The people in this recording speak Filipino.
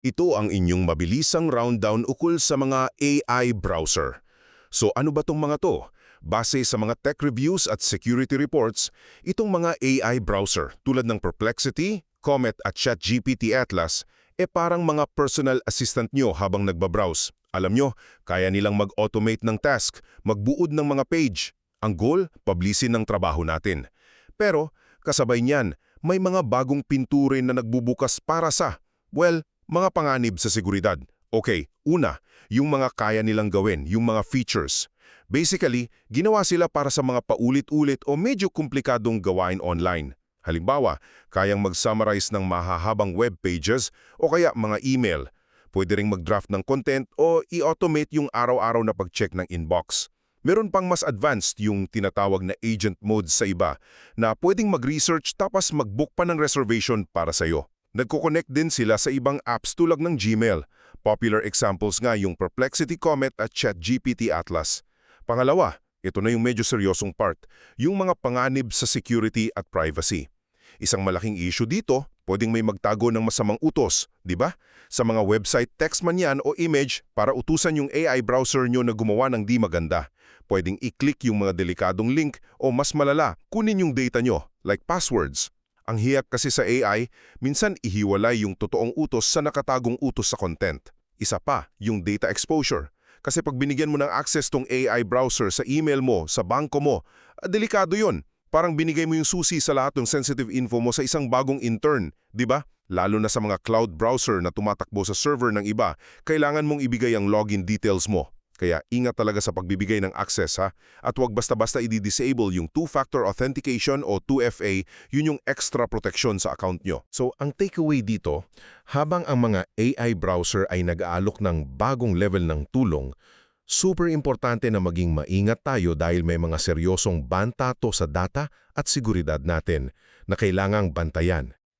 Ito ang inyong mabilisang rounddown ukol sa mga AI browser. So ano ba tong mga to? Base sa mga tech reviews at security reports, itong mga AI browser tulad ng Perplexity, Comet at ChatGPT Atlas e parang mga personal assistant nyo habang nagbabrowse. Alam nyo, kaya nilang mag-automate ng task, magbuod ng mga page. Ang goal, pablisin ng trabaho natin. Pero, kasabay niyan, may mga bagong pinturin na nagbubukas para sa, well, mga panganib sa seguridad. Okay, una, yung mga kaya nilang gawin, yung mga features. Basically, ginawa sila para sa mga paulit-ulit o medyo komplikadong gawain online. Halimbawa, kayang mag-summarize ng mahahabang web pages o kaya mga email. Pwede ring mag-draft ng content o i-automate yung araw-araw na pag-check ng inbox. Meron pang mas advanced yung tinatawag na agent mode sa iba na pwedeng mag-research tapos mag-book pa ng reservation para sa'yo. Nagko-connect din sila sa ibang apps tulad ng Gmail. Popular examples nga yung Perplexity Comet at ChatGPT Atlas. Pangalawa, ito na yung medyo seryosong part, yung mga panganib sa security at privacy. Isang malaking issue dito, pwedeng may magtago ng masamang utos, di ba? Sa mga website text man yan o image para utusan yung AI browser nyo na gumawa ng di maganda. Pwedeng i-click yung mga delikadong link o mas malala, kunin yung data nyo, like passwords. Ang hiyak kasi sa AI, minsan ihiwalay yung totoong utos sa nakatagong utos sa content. Isa pa, yung data exposure. Kasi pag binigyan mo ng access tong AI browser sa email mo, sa bangko mo, ah, delikado yun. Parang binigay mo yung susi sa lahat ng sensitive info mo sa isang bagong intern, di ba? Lalo na sa mga cloud browser na tumatakbo sa server ng iba, kailangan mong ibigay ang login details mo. Kaya ingat talaga sa pagbibigay ng access ha. At huwag basta-basta i-disable yung two-factor authentication o 2FA, yun yung extra protection sa account nyo. So ang takeaway dito, habang ang mga AI browser ay nag-aalok ng bagong level ng tulong, super importante na maging maingat tayo dahil may mga seryosong banta to sa data at seguridad natin na kailangang bantayan.